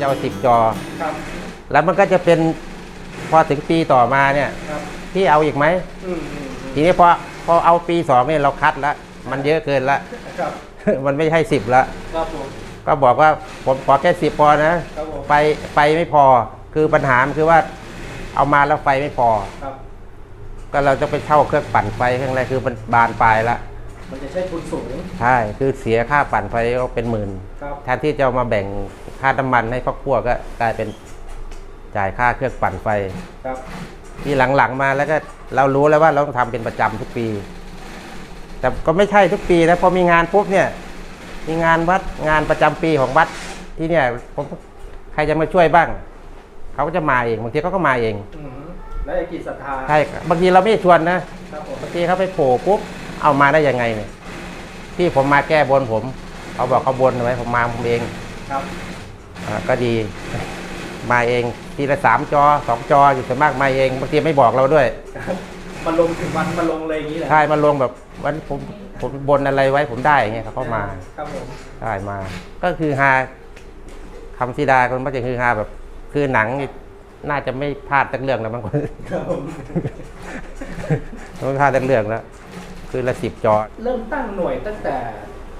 จะเอาสิบจอ ครับแล้วมันก็จะเป็นพอถึงปีต่อมาเนี่ยครับพี่เอาอีกไหม อืมอืมอืมทีนี้พอพอเอาปีสองเนี่ยเราคัดแล้วมันเยอะเกินละ ครับมันไม่ใช่สิบละครับผมก็บอกว่าผมขอแค่สิบพอนะครับผมไปไปไม่พอคือปัญหามันคือว่าเอามาแล้วไฟไม่พอ ครับ ก็เราจะไปเช่าเครื่องปั่นไฟเครื่องอะไรคือมันบานปลายละมันจะใช้ทุนสูงใช่คือเสียค่าปั่นไฟก็เป็นหมื่นครับแทนที่จะเอามาแบ่ง ค่าน้ำมันให้ครอบครัวก็กลายเป็นจ่ายค่าเครื่องปั่นไฟ ครับ ที่หลังๆมาแล้วก็เรารู้แล้วว่าเราต้องทำเป็นประจำทุกปี แต่ก็ไม่ใช่ทุกปีนะพอมีงานปุ๊บเนี่ย มีงานวัดงานประจำปีของวัดที่เนี่ยผมใครจะมาช่วยบ้าง เขาก็จะมาเองบางทีเขาก็มาเอง อืมแล้วไอ้กิจศรัทธาใช่บางทีเราไม่ชวนนะ ครับผมบางทีเขาไปโผล่ปุ๊บ เอามาได้ยังไงเนี่ย ที่ผมมาแก้บนผม เขาบอกเขาบนเอาไว้ผมมาผมเอง ครับอ่า ก็ดี มาเองทีละสามจอสองจออยู่ส่วนมากมาเองบางทีไม่บอกเราด้วย มาลงถึงวันมาลงเลยอย่างนี้แหละใช่มาลงแบบวันผมผมบนอะไรไว้ผมได้อย่างเงี้ยเขาก็มาครับผมได้มา ก็คือฮาคำสีดาคนมักจะคือฮาแบบ คือหนังนี่น่าจะไม่พลาดสักเรื่องแล้วบางคนครับผมไม่พลาดสักเรื่องแล้วคือละสิบจอ เริ่มตั้งหน่วยตั้งแต่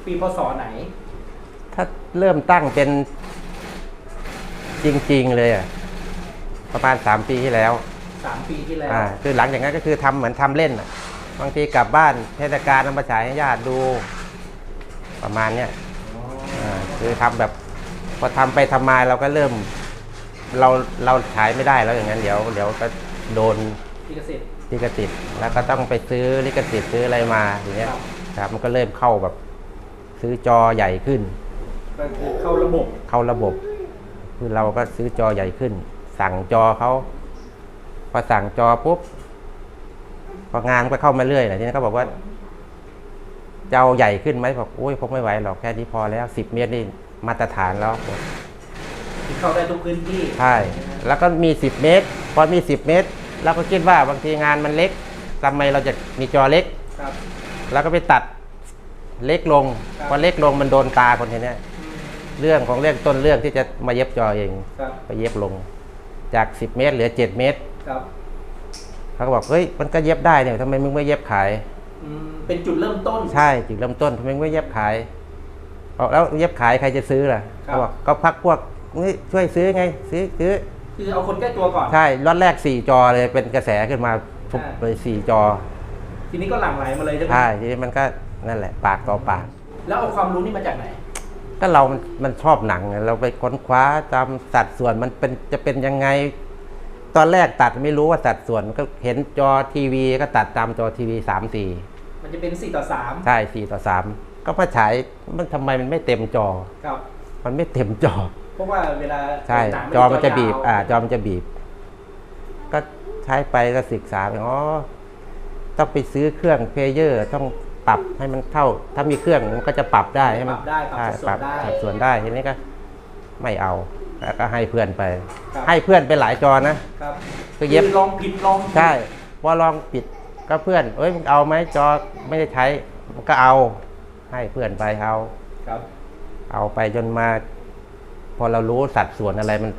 ปีพศไหน ถ้าเริ่มตั้งเป็น จริง ๆ เลยอะประมาณสามปีที่แล้วสามปีที่แล้วอ่าคือหลังจากนั้นก็คือทำเหมือนทำเล่นอะบางทีกลับบ้านเทศกาลนำมาฉายให้ญาติดู ประมาณเนี้ยอ๋ออ่าคือทำแบบพอทำไปทำมาเราก็เริ่ม เราเราฉายไม่ได้แล้วอย่างนั้นเดี๋ยวเดี๋ยวก็โดนที่เกษตร ลิขสิทธิ์แล้วก็ต้องไปซื้อลิขสิทธิ์ซื้ออะไรมาอย่างเงี้ยครับ ครับมันก็เริ่มเข้าแบบ ซื้อจอใหญ่ขึ้น ก็คือเข้าระบบเข้าระบบ คือเราก็ซื้อจอใหญ่ขึ้น สั่งจอเขาพอสั่งจอปุ๊บพองานก็เข้ามาเรื่อยนะทีนี้เขาบอกว่าจะเอาใหญ่ขึ้นไหมบอกโอ้ยผมไม่ไหวหรอกแค่นี้พอแล้วสิบเมตรนี่มาตรฐานแล้วที่เข้าได้ทุกพื้นที่ใช่แล้วก็มีสิบเมตร พอมีสิบเมตรเราก็คิดว่าบางทีงานมันเล็กทำไมเราจะมีจอเล็กครับแล้วก็ไปตัดเล็กลงครับพอเล็กลงมันโดนตาคนทีเนี้ยอืม เรื่องของเรื่องต้นเรื่องที่จะมาเย็บจอเองครับไปเย็บลง จาก 10 เมตร เหลือ 7 เมตรครับเขาก็บอกเฮ้ยมันก็เย็บได้เนี่ยทำไมมึงไม่เย็บขาย อืมเป็นจุดเริ่มต้น ใช่จุดเริ่มต้นทำไมมึงไม่เย็บขายบอกแล้วเย็บขายใครจะซื้อล่ะครับ เขาบอกก็พักพวกนี่ช่วยซื้อไงซื้อซื้อคือเอาคนใกล้ตัวก่อน ใช่ล็อตแรก 4 จอเลยเป็นกระแสขึ้นมาทุบอ่าเลยสี่จอทีนี้ก็หลั่งไหลมาเลยใช่ไหมใช่ทีนี้มันก็นั่นแหละ ปากต่อปาก แล้วเอาความรู้นี่มาจากไหน ก็เรามันมันชอบหนังไงเราไปค้นคว้าตามสัดส่วนมันเป็นจะเป็นยังไง ตอนแรกตัดไม่รู้ว่าสัดส่วนก็เห็นจอทีวี ก็ตัดตามจอทีวีสามสี่มันจะเป็น4ต่อใช่สี่ต่อสามก็มาฉายมันทำไมมันไม่เต็มจอ3ครับมันไม่เต็มจอ เพราะว่าเวลาใช่หนังจอมันจะบีบยาวอ่า จอมันจะบีบ ก็ใช้ไปก็ศึกษาไปอ๋อต้องไปซื้อเครื่องเพลเยอร์ต้อง ปรับให้มันเข้า ถ้ามีเครื่องมันก็จะปรับได้ให้ปมัรันบได้ปรับใช่สัดส่วนได้ สัดส่วนได้ทีนี้ก็ไม่เอาแล้วก็ให้เพื่อนไป ครับ ให้เพื่อนไปหลายจอนะ ครับก็เย็บลองผิดลองถูก ใช่พอลองปิดก็เพื่อน เอ้ยมึงเอาไหมจอไม่ได้ใช้มันก็เอา ให้เพื่อนไปเอาครับ เอาไปจนมา พอเรารู้สัดส่วนอะไรมัน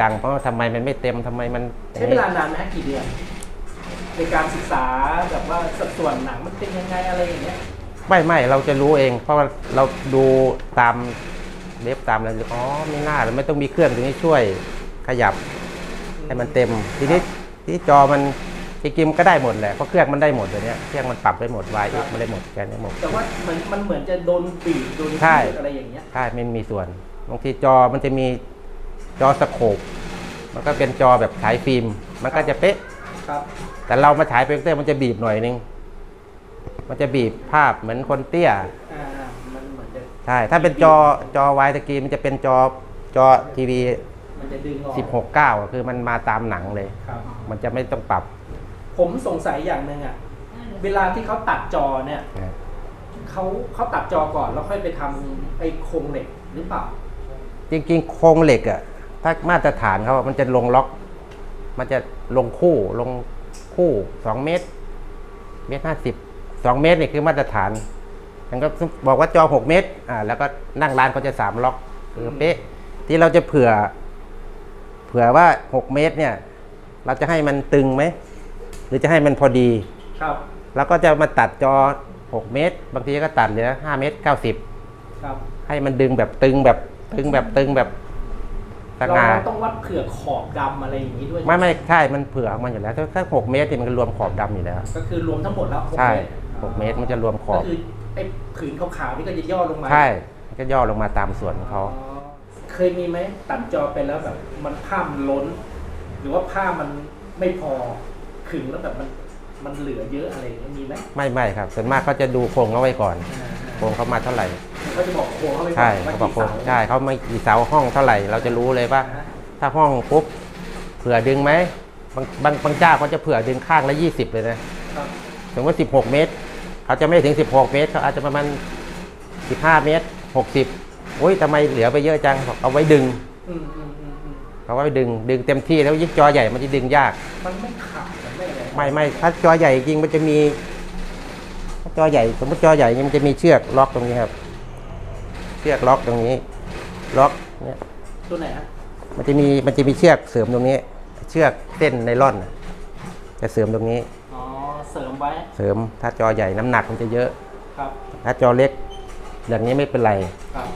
จังๆเพราะว่าทำไมมันไม่เต็มทำไมมันใช้เวลานานไหมกี่เดือน ในการศึกษาแบบว่าสัดส่วนหนังมันเป็นยังไงอะไรอย่างเงี้ยไม่ไม่เราจะรู้เอง เพราะว่าเราดูตามเล็บตามอะไรอ๋อไม่น่าเราไม่ต้องมีเครื่องตรงนี้ช่วยขยับให้มันเต็ม ทีนี้ที่จอมันจริงๆมันก็ได้หมดแหละเพราะเครื่องมันได้หมดเลยเนี้ยเครื่องมันปรับได้หมด y x มันได้หมดแกนได้หมดแต่ว่ามันมันเหมือนจะโดนบีบโดนใช่ยืดอะไรอย่างเงี้ยใช่มันมีส่วนบางทีจอมันจะมีจอสโคปมันก็เป็นจอแบบฉายฟิล์ม มันก็จะเป๊ะ ครับ แต่เรามาฉายโปรเจคเตอร์มันจะบีบหน่อยนึง มันจะบีบภาพเหมือนคนเตี้ยอ่ามันเหมือนจะใช่ ถ้าเป็นจอจอวายตะกี้มันจะเป็นจอจอทีวีมันจะดึงออก16 9อะคือมันมาตามหนังเลย ครับ มันจะไม่ต้องปรับ ผมสงสัยอย่างหนึ่งอะ เวลาที่เขาตัดจอเนี่ยนะเขาเขาตัดจอก่อนแล้วค่อยไปทำไอ้โครงเหล็กหรือเปล่า จริงๆ โครงเหล็กอะถ้ามาตรฐานเขาอะมันจะลงล็อก มันจะลงคู่ลงคู่2เมตร เมตรห้าสิบสองเมตรนี่คือมาตรฐานมันก็บอกว่าจอ6เมตร อ่า แล้วก็นั่งร้านเขาจะ3ล็อกคือเป๊ะ ที่เราจะเผื่อ เผื่อว่าหกเมตรเนี่ย เราจะให้มันตึงไหม หรือจะให้มันพอดี ครับ แล้วก็จะมาตัดจอหกเมตร บางทีก็ตัดเหลือห้าเมตรเก้าสิบครับ ให้มันดึงแบบตึงแบบตึงแบบตึงแบบ สเราง่าต้องวัดเผื่อขอบดำอะไรอย่างนี้ด้วย ไม่ไม่ใช่มันเผื่อออกมาอยู่แล้วถ้าถ้าหกเมตรนี่มันก็รวมขอบดำอยู่แล้ว ก็คือรวมทั้งหมดแล้วใช่เมตรหกเมตรมันจะรวมขอบก็คือไอ้ผืนขาวๆนี่ก็จะย่อลงมาใช่มันก็ย่อลงมาตามส่วนของเขาอ๋อเคยมีไหมตัดจอไปแล้วแบบ มันผ้ามันล้น หรือว่าผ้ามันไม่พอขึงแล้วแบบมันมันเหลือเยอะอะไรอย่างเงี้ยมีไหมไม่ไม่ครับส่วนมากเขาจะดูโครงเขาไว้ก่อนโครงเขามาเท่าไหร่ เขาจะบอกโครงเขาไปก่อนใช่ว่าเขาบอกกี่โครงเสาใช่เขาไม่กี่เสาห้องเท่าไหร่เราจะรู้เลยว่าอ่าฮะถ้าห้องปุ๊บเผื่อดึงไหมบางบางบางเจ้าเขาจะเผื่อดึงข้างละยี่สิบเลยนะครับสมมติสิบหกเมตร เขาจะไม่ถึงสิบหกเมตรเขาอาจจะประมาณสิบห้าเมตรหกสิบโอ้ยทำไมเหลือไปเยอะจังบอกเอาไว้ดึงอืมอืมอืมอืมเอาไว้ดึงดึงเต็มที่แล้วยิ่งจอใหญ่มันจะดึงยาก มันไม่ขาดมันไม่อะไรไม่ไม่ถ้าจอใหญ่จริงมันจะมีถ้าจอใหญ่ สมมติจอใหญ่มันจะมีเชือกล็อกตรงนี้ครับ เชือกล็อกตรงนี้ล็อกเนี่ยตัวไหนฮะมันจะมีมันจะมีเชือกเสริมตรงนี้ เชือกเส้นไนล่อนน่ะจะเสริมตรงนี้ อ๋อเสริมไว้เสริมถ้าจอใหญ่น้ำหนักมันจะเยอะ ครับถ้าจอเล็ก อย่างนี้ไม่เป็นไรครับ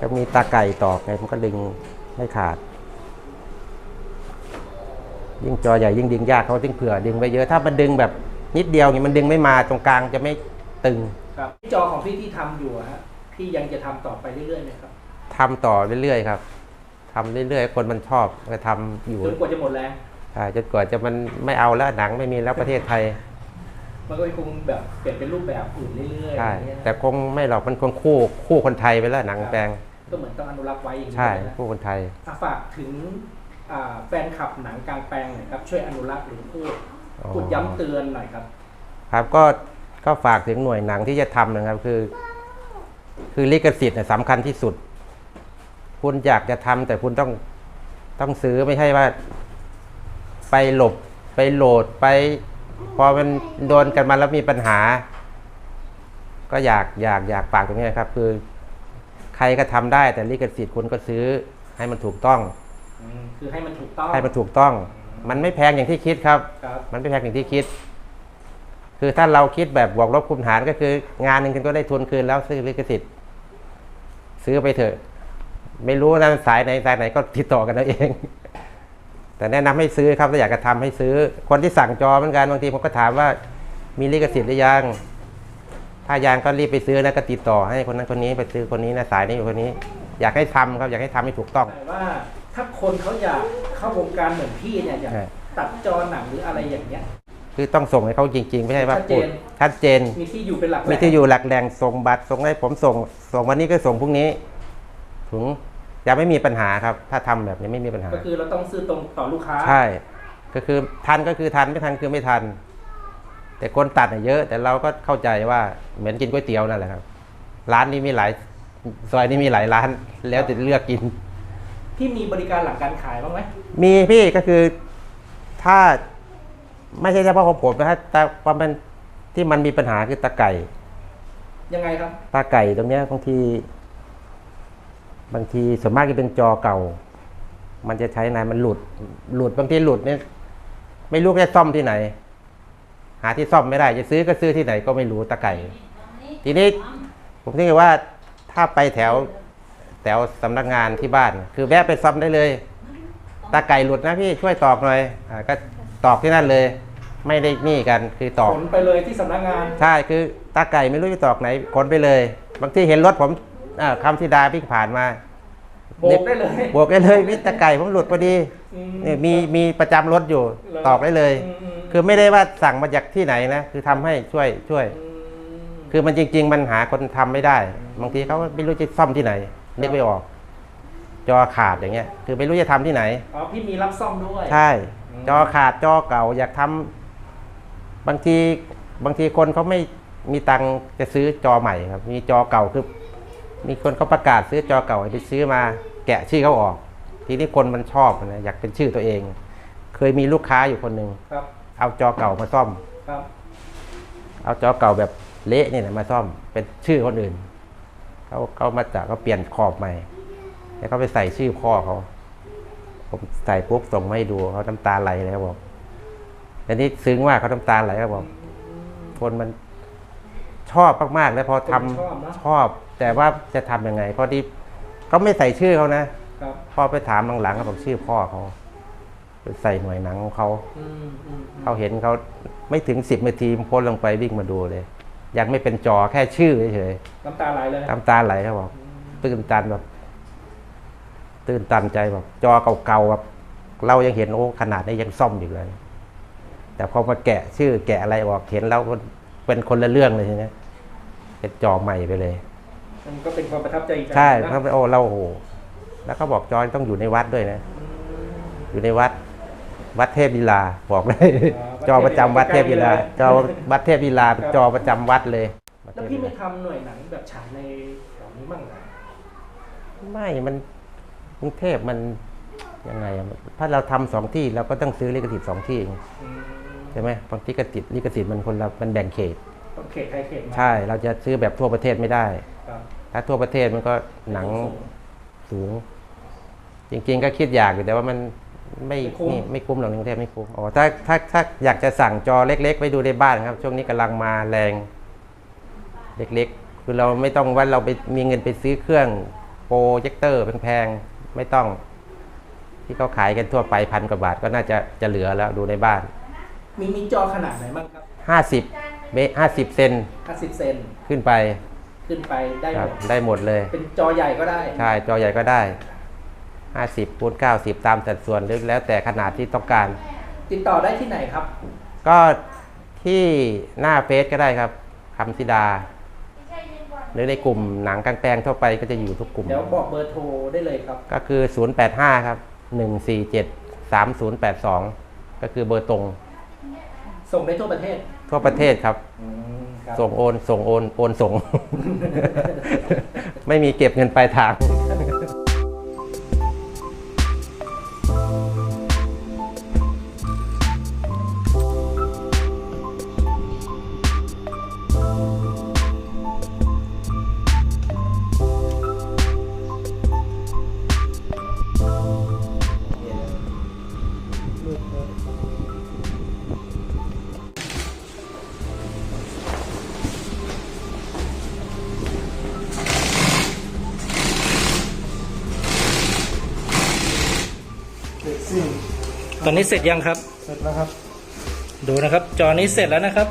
ก็มีตาไก่ตอกไงมันก็ดึงไม่ขาด ยิ่งจอใหญ่ยิ่งดึงยากเขาจึงเผื่อดึงไว้เยอะถ้ามันดึงแบบนิดเดียวนี่มันดึงไม่มาตรงกลางจะไม่ตึง ครับจอของพี่ที่ทำอยู่อะฮะ พี่ยังจะทำต่อไปเรื่อยๆไหมครับทำต่อเรื่อยๆครับทำเรื่อยๆ คนมันชอบก็ทำอยู่จนกว่าจะหมดแรงใช่จนกว่าจะมันไม่เอาแล้วหนังไม่มีแล้วประเทศไทย มันก็คงแบบเปลี่ยนเป็นรูปแบบอื่นเรื่อยๆใช่อย่างเงี้ยแต่คงไม่หรอกมันคงคู่คู่คนไทยไปแล้วหนังแปลงก็เหมือนต้องอนุรักษ์ไว้อย่างนี้ใช่นะคู่คนไทยอะฝากถึงอ่าแฟนคลับหนังกลางแปลงหน่อยครับช่วยอนุรักษ์หรือพูดอ๋อพูดย้ำเตือนหน่อยครับ ครับก็ก็ฝากถึงหน่วยหนังที่จะทำนะครับคือ คือลิขสิทธิ์เนี่ยสำคัญที่สุด คุณอยากจะทำแต่คุณต้องต้องซื้อไม่ใช่ว่า ไปหลบไปโหลดไป พอมันโดนกันมาแล้วมีปัญหา ก็อยากอยากอยากฝากตรงนี้นะครับ คือ ใครก็ทำได้แต่ลิขสิทธิ์คุณก็ซื้อให้มันถูกต้องอืมคือให้มันถูกต้องให้มันถูกต้อง มันไม่แพงอย่างที่คิดครับ ครับ มันไม่แพงอย่างที่คิด คือถ้าเราคิดแบบบวกลบคูณหารก็คืองานหนึ่งคุณก็ได้ทุนคืนแล้วซื้อลิขสิทธิ์ซื้อไปเถอะ ไม่รู้นะสายไหนสายไหนก็ติดต่อกันเอาเอง แต่แนะนำให้ซื้อครับถ้าอยากจะทำให้ซื้อ คนที่สั่งจอเหมือนกันบางทีผมก็ถามว่ามีลิขสิทธิ์หรือยังถ้ายังก็รีบไปซื้อแล้วก็ติดต่อให้คนนั้นคนนี้ไปซื้อคนนี้นะสายนี้อยู่คนนี้ อยากให้ทำครับ อยากให้ทำให้ถูกต้องแต่ว่าถ้าคนเขาอยากเข้าวงการเหมือนพี่เนี่ยอยากใช่ตัดจอหนังหรืออะไรอย่างเงี้ย คือต้องส่งให้เขาจริง ๆ ไม่ใช่ว่าชัดเจพูดนชัดเจน มีที่อยู่เป็นหลักแหมีล่งที่อยู่หลักแหล่งส่งบัตรส่งให้ผมส่ง ส่งวันนี้ก็ส่งพรุ่งนี้ถึงจะไม่มีปัญหาครับ ถ้าทำแบบนี้ไม่มีปัญหา ก็คือเราต้องซื้อตรงต่อลูกค้า ใช่ ก็คือทันก็คือทันไม่ทันคือไม่ทัน แต่คนตัดน่ะเยอะ แต่เราก็เข้าใจว่าเหมือนกินก๋วยเตี๋ยวนั่นแหละครับ ร้านนี้มีหลายซอยนี้มีหลายร้าน แล้วแต่เลือกกิน พี่มีบริการหลังการขายบ้างไหมมีพี่ก็คือถ้า ไม่ใช่เฉพาะของผมนะฮะแต่ว่ามันที่มันมีปัญหาคือตะไก่ ยังไงครับ ตาไก่ตรงเนี้ยบางที บางทีส่วนมากจะเป็นจอเก่า มันจะใช้นานมันหลุด หลุดบางทีหลุดเนี่ยไม่รู้จะซ่อมที่ไหน หาที่ซ่อมไม่ได้ จะซื้อก็ซื้อที่ไหนก็ไม่รู้ตาไก่ ทีนี้ผมคิดว่าถ้าไปแถวแถวสำนักงานที่บ้าน คือแวะไปซ่อมได้เลยตาไก่หลุดนะพี่ช่วยตอกหน่อยอาก็ ตอกที่นั่นเลย ไม่ได้นี่กันคือตอกขนไปเลยที่สำนักงาน ใช่คือตาไก่ไม่รู้จะตอกไหนขนไปเลย บางทีเห็นรถผมอ่าคำธิดาพี่ผ่านมาโบกได้เลยบวกได้เลยวิตาไก่ผมหลุดพอดีอืมเนี่ยมีมีประจำรถอยู่เหรอตอกได้เลยอืมอืมคือไม่ได้ว่าสั่งมาจากที่ไหนนะคือทำให้ช่วยช่วยอืมคือมันจริง ๆ มันหาคนทำไม่ได้ บางทีเขาไม่รู้จะซ่อมที่ไหนนึกไม่ออก จอขาดอย่างเงี้ย คือไม่รู้จะทำที่ไหนอ๋อพี่มีรับซ่อมด้วยใช่อืม จอขาดจอเก่า อยากทำบางทีบางทีคนเขาไม่มีตังค์จะซื้อจอใหม่ครับ มีจอเก่าคือ มีคนเขาประกาศซื้อจอเก่าไปซื้อมาแกะชื่อเขาออก ทีนี้คนมันชอบนะอยากเป็นชื่อตัวเอง เคยมีลูกค้าอยู่คนหนึ่งครับเอาจอเก่ามาซ่อมครับเอาจอเก่าแบบเละนี่แหละมาซ่อมเป็นชื่อคนอื่นเขาเขามาจากเขาเปลี่ยนขอบใหม่ แล้วก็ไปใส่ชื่อพ่อเขา ผมใส่ปุ๊บส่งมาให้ดูเขาน้ำตาไหลเลยครับบอกแต่นี่ซึ้งมากเขาน้ำตาไหลครับบอกคนมันชอบมากๆแล้วพอทำคนชอบนะชอบ แต่ว่าจะทำยังไง เพราะที่เขาไม่ใส่ชื่อเขานะครับพอไปถามหลังๆเขาบอกชื่อพ่อเขาไปใส่หน่วยหนังของเขาอืมอืมอืมเขาเห็นเขาไม่ถึงสิบนาทีโพสต์ลงไปวิ่งมาดูเลย ยังไม่เป็นจอแค่ชื่อเฉยน้ำตาไหลเลยๆน้ำตาไหลเขาบอกตื่นตันแบบ ตื่นตันใจแบบจอเก่าๆแบบเรายังเห็นโอ้ขนาดนี้ยังซ่อมอยู่เลย แต่พอมาแกะชื่อแกะอะไรออกเห็นแล้วมันเป็นคนละเรื่องเลยทีนี้เป็นจอใหม่ไปเลยมันก็เป็นความประทับใจอีกแบบใช่นะเขาไปโอ้เราโอ้โหแล้วเขาบอกจอต้องอยู่ในวัดด้วยนะ อยู่ในวัด วัดเทพลีลาบอกเลยจอประจำวัดเทพลีลาจอวัดเทพลีลาเป็นจอประจำวัดเลยแล้วพี่ไม่ทำหน่วยหนังแบบฉายในแถวนี้มั่งเหรอไม่มัน กรุงเทพมันยังไงอะถ้าเราทำสองที่เราก็ต้องซื้อลิขสิทธิ์สองที่เองอืมใช่ไหมบางที่ลิขสิทธิ์ลิขสิทธิ์มันคนละมันแบ่งเขตต้องเขตใครเขตมาใช่ เราจะซื้อแบบทั่วประเทศไม่ได้ครับถ้าทั่วประเทศมันก็หนังสูง จริง ๆ ก็คิดอยากอยู่แต่ว่ามันไม่นี่ไม่คุ้มหรอกในกรุงเทพไม่คุ้มอ๋อถ้าถ้าถ้าอยากจะสั่งจอเล็ก ๆ ไปดูในบ้านครับ ช่วงนี้กำลังมาแรง เล็ก ๆ คือเราไม่ต้องว่าเราไปมีเงินไปซื้อเครื่องโปรเจคเตอร์แพงๆ ไม่ต้องที่เขาขายกันทั่วไปพันกว่าบาทก็น่าจะจะเหลือแล้วดูในบ้าน มีมีจอขนาดไหนบ้างครับ50เมตร50เซน50เซนขึ้นไปขึ้นไปได้คหรัมบดได้หมดเลย เป็นจอใหญ่ก็ได้ ใช่จอใหญ่ก็ได้50คูณ90ตามสัดส่วนหรือแล้วแต่ขนาดที่ต้องการ ติดต่อได้ที่ไหนครับ ก็ที่หน้าเฟซก็ได้ครับคำสิดา หรือในกลุ่มหนังกลางแปลงทั่วไปก็จะอยู่ทุกกลุ่ม เดี๋ยวบอกเบอร์โทรได้เลยครับ ก็คือ 085 ครับ 147 3082 ก็คือเบอร์ตรง ส่งได้ทั่วประเทศ ทั่วประเทศครับครับส่งโอน ส่งโอน โอนส่ง ไม่มีเก็บเงินปลายทาง ตอนนี้เสร็จยังครับ เสร็จแล้วครับ ดูนะครับ จอนี้เสร็จแล้วนะครับ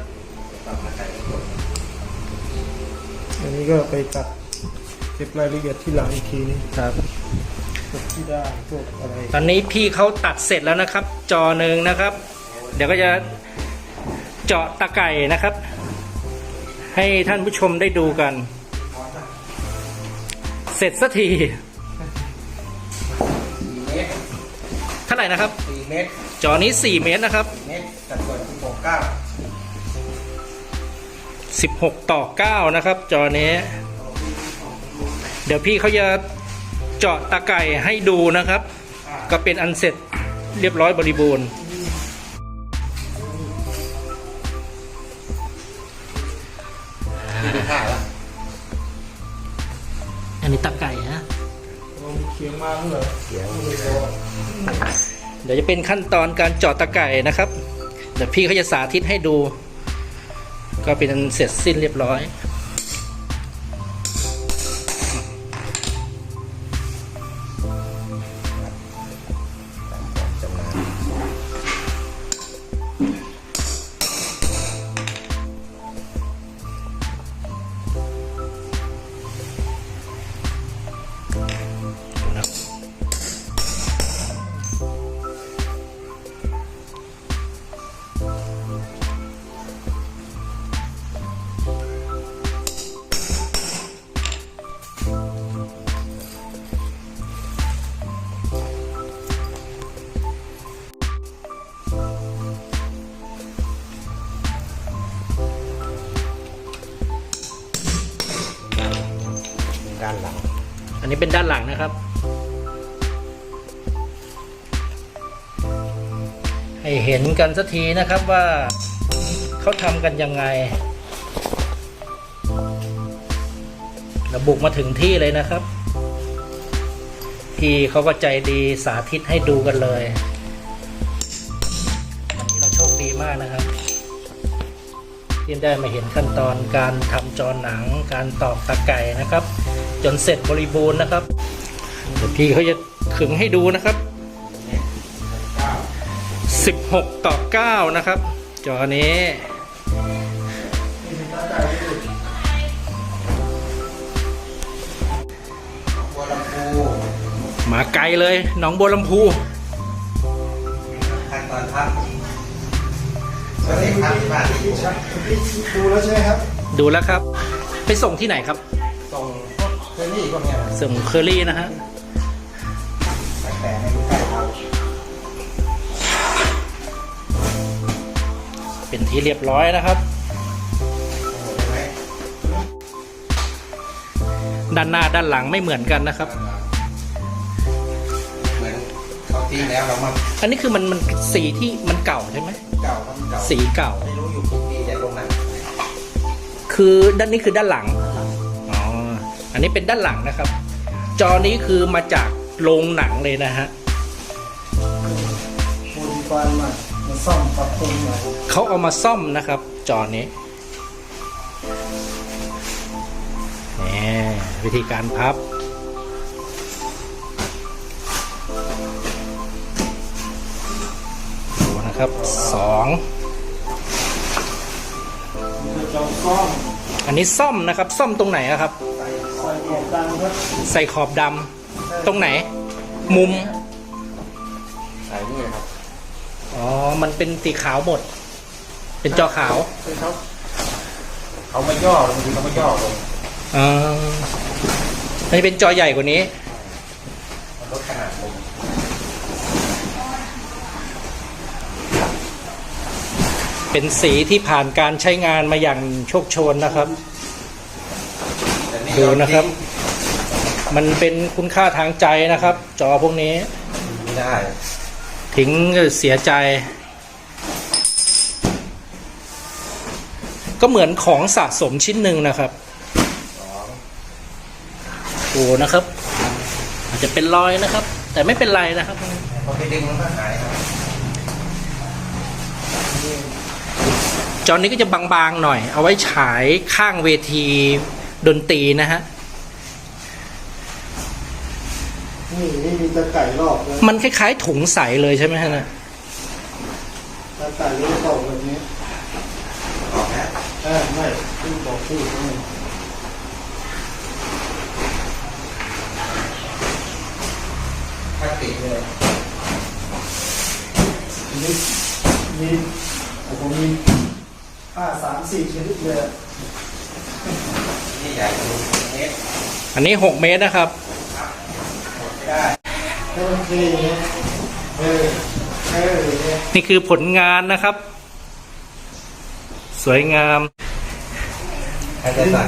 อันนี้ก็ไปตัดเก็บรายละเอียดที่หลังอีกทีนึงครับพวกที่ได้พวกอะไรตอนนี้พี่เขาตัดเสร็จแล้วนะครับ จอหนึ่งนะครับ เดี๋ยวก็จะเจาะตะไก่นะครับ ให้ท่านผู้ชมได้ดูกัน เสร็จสักทีาไหร่นะครับ4เมตรจอนี้ 4 เมตรนะครับ เมตรสัดส่วน16 16 ต่อ 9 นะครับ จอนี้ เดี๋ยวพี่เขาจะเจาะตะไก่ให้ดูนะครับ ก็เป็นอันเสร็จเรียบร้อยบริบูรณ์9ที่ค่าแล้วอันนี้ตะไก่ฮะเรามีเคียงมาแล้วเหรอเสียง เดี๋ยวจะเป็นขั้นตอนการเจาะตะไก่นะครับ เดี๋ยวพี่เขาจะสาธิตให้ดู ก็เป็นอันเสร็จสิ้นเรียบร้อย ให้เห็นกันสักทีนะครับว่าเขาทำกันยังไงเราบุกมาถึงที่เลยนะครับ พี่เขาก็ใจดีสาธิตให้ดูกันเลยวันนี้เราโชคดีมากนะครับที่ได้มาเห็นขั้นตอนการทำจอหนัง การตอกตะไก่นะครับ จนเสร็จบริบูรณ์นะครับเดี๋ยวพี่เขาจะขึงให้ดูนะครับ 16 ต่อ 9 นะครับ จอนี้บัวลำพูมาไกลเลยหนองบัวลำพูขั้นตอนครับสวัสดีครับที่บ้านที่อยู่ดูแล้วใช่ไหมครับ ดูแล้วครับ ไปส่งที่ไหนครับ ส่งพวกเคอรี่พวกเนี้ยส่งเคอรี่นะฮะ เป็นที่เรียบร้อยนะครับโอ้โหได้ไหมด้านหน้าด้านหลังไม่เหมือนกันนะครับ เหมือนเขาทิ้งแล้วเรามาอันนี้คือมันมันสีที่มันเก่าใช่ไหมเก่าครับเก่าสีเก่า ไม่รู้อยู่กี่ปีแต่ลงหนังคือด้านนี้คือด้านหลังอ๋ออันนี้เป็นด้านหลังนะครับ จอนี้คือมาจากโรงหนังเลยนะฮะโมดิฟายใหม่มา ซ่อมปรับปรุงใหม่เขาเอามาซ่อมนะครับ จอนี้นี่วิธีการพับ ดูนะครับสองมีกระจกซ่อมอันนี้ซ่อมนะครับ ซ่อมตรงไหนอะครับ ใส่ขอบดังครับใส่ขอบดำตรงไหน มุม ใส่นี่ครับ อ๋อ มันเป็นสีขาวหมด เป็นจอขาวใช่ครับเขามาย่อบางทีเขามาย่อลงอ่าอันนี้เป็นจอใหญ่กว่านี้ มันลดขนาดลงเป็นสีที่ผ่านการใช้งานมาอย่างโชคโชนนะครับ แต่นี่ดูนะครับ มันเป็นคุณค่าทางใจนะครับ จอพวกนี้ ไม่ได้ ทิ้งเสียใจ ก็เหมือนของสะสมชิ้นหนึ่งนะครับสองโอ้นะครับ อาจจะเป็นรอยนะครับ แต่ไม่เป็นไรนะครับพอไปดึงมันก็หายครับจอนี้ก็จะบางๆหน่อย เอาไว้ฉายข้างเวทีดนตรีนะฮะ นี่นี่มีตะไก่รอบเลยมันคล้ายๆถุงใสเลยใช่ไหมฮะนะตะไก่รู้ต่อแบบนี้ออกแล้วเออไม่ที่บอกชื่อเขาหน่อยพลาสติกเลยมีมีโอ้โหมีผ้าสามสี่ชนิดเลยนี่ใหญ่กว่าเมตรอันนี้6เมตรนะครับ หมดไม่ได้ ให้มั นเท่อย่างเงี้ยเออเอออย่างเงี้ยนี่คือผลงานนะครับ สวยงามใครจะสั่ง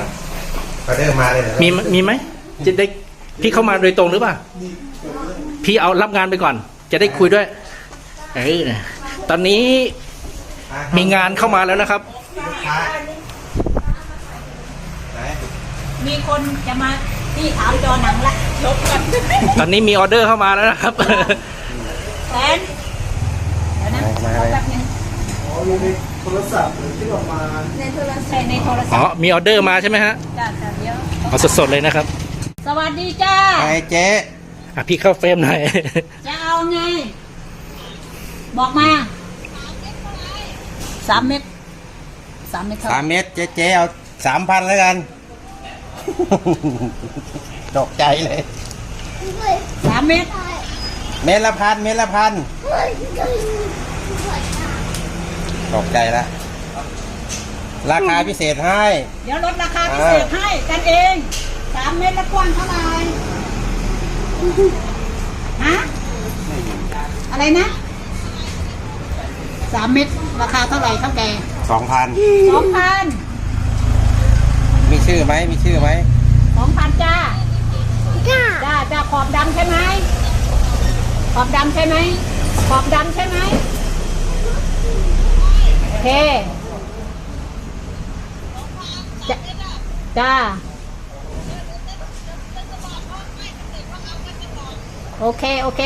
ออเดอร์มาเลยเหรอมีมีไหมจะได้พี่เข้ามาโดยตรงหรือเปล่านี่เกิดเรื่องพี่เอารับงานไปก่อน จะได้คุยด้วยเออตอนนี้มีงานเข้ามาแล้วนะครับลูกค้าไหนมีคนจะมา ที่ขาวจอหนังละลบกันตอนนี้มีออเดอร์เข้ามาแล้วนะครับ แฟนเดี๋ยวนะขอแป๊บนึงอ๋ออยู่ในโทรศัพท์หรือที่ออกมาในโทรศัพท์ใช่ในโทรศัอ๋อพท์มีออเดอร์มาใช่ไหมฮะจ้าจ้าเดี๋ยวเอาสดๆเลยนะครับ สวัสดีจ้าไงเจ๊อะพี่เข้าเฟรมหน่อย จะเอาไง บอกมาสามเม็ดสามเม็ดเท่าสามเมตรเจ๊เจ๊เอาสามพันแล้วกัน ตกใจเลยสามเม็ดเมตรละพันเมตรละพันตกใจละราคาพิเศษให้ เดี๋ยวลดราคาพิเศษให้กันเองสามเม็ดละกว้างเท่าไหร่ฮะอะไรนะสามเม็ดราคาเท่าไหร่เท่าแกสองพันสองพันมี ชื่อไหมมีชื่อไหมสองพันจ้าจ้าจ้าจ้าขอบดำใช่ไหมขอบดำใช่ไหมขอบดำใช่ไหมโอเคจ้าจ้าโอเค โอเค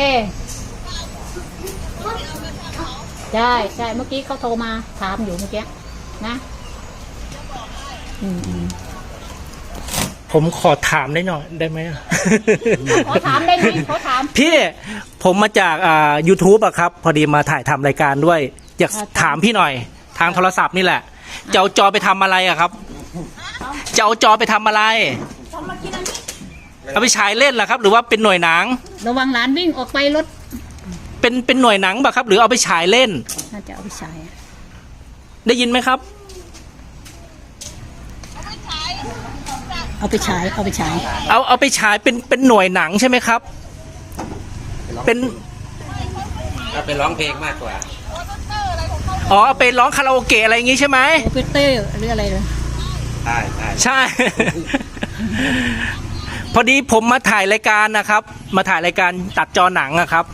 ใช่ใช่เมื่อกี้เขาโทรมาถามอยู่เมื่อกี้นะ อืมอืม ผมขอถามได้หน่อยได้ไหม ขอถามได้ไหมขอถาม พี่ผมมาจากอ่า YouTube อะครับ พอดีมาถ่ายทำรายการด้วย อยากอ่าถามพี่หน่อย ทางโทรศัพท์นี่แหละจะเอาจอไปทำอะไรอะครับจะเอาจอไปทำอะไรเอาไปฉายเล่นเหรอครับ หรือว่าเป็นหน่วยหนัง ระวังหลานวิ่งออกไปรถเป็นเป็นหน่วยหนังป่ะครับ หรือเอาไปฉายเล่น น่าจะเอาไปใช้ได้ยินไหมครับ เอาไปใช้เอาไปใช้เอาเอาไปฉายเป็นเป็นหน่วยหนังใช่ไหมครับ เป็นเอาไปร้องเพลงมากกว่า อ๋อเอาไปร้องคาราโอเกะอะไรอย่างงี้ใช่ไหมโอเปเตอร์หรืออะไรเลยใช่ใช่ใช่ พอดีผมมาถ่ายรายการนะครับ มาถ่ายรายการตัดจอหนังอะครับ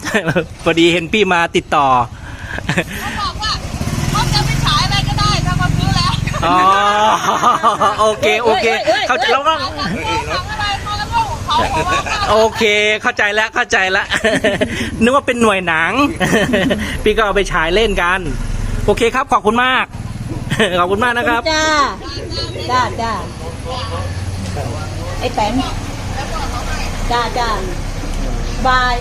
พอดีเห็นพี่มาติดต่อบอกว่าเขาจะไปฉายอะไรก็ได้ถ้าเขาซื้ อแล้วอ๋อโอเคโอเคเขาใจแล้วก็หนังอะไรเขาแล้วก็ของเขาบอกว่าโอเคเข้าใจแล้วเข้าใจแล้วนึกว่าเป็นหน่วยหนัง พี่ก็เอาไปฉายเล่นกัน โอเคครับขอบคุณมาก ขอบคุณมากนะครับจ้าจ้าจ้าไอ้แตนจ้าจ้าบาย